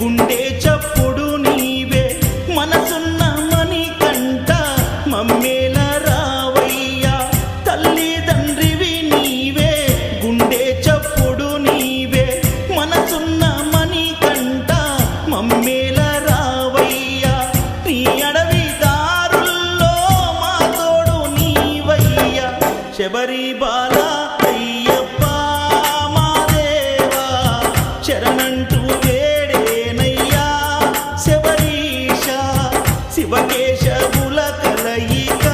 గుండె చప్పుడు నీవే మనసున్న మని కంట మమ్మేల రావయ్యా. తల్లి నీవే గుండె చప్పుడు నీవే మనసున్న మని కంట మమ్మేల రావయ్యా. నీ అడవి దారుల్లో మా తోడు నీవయ్యా. శబరి బాలా అయ్యప్ప మా దేవా. చరణ శివకేశ కలయిక.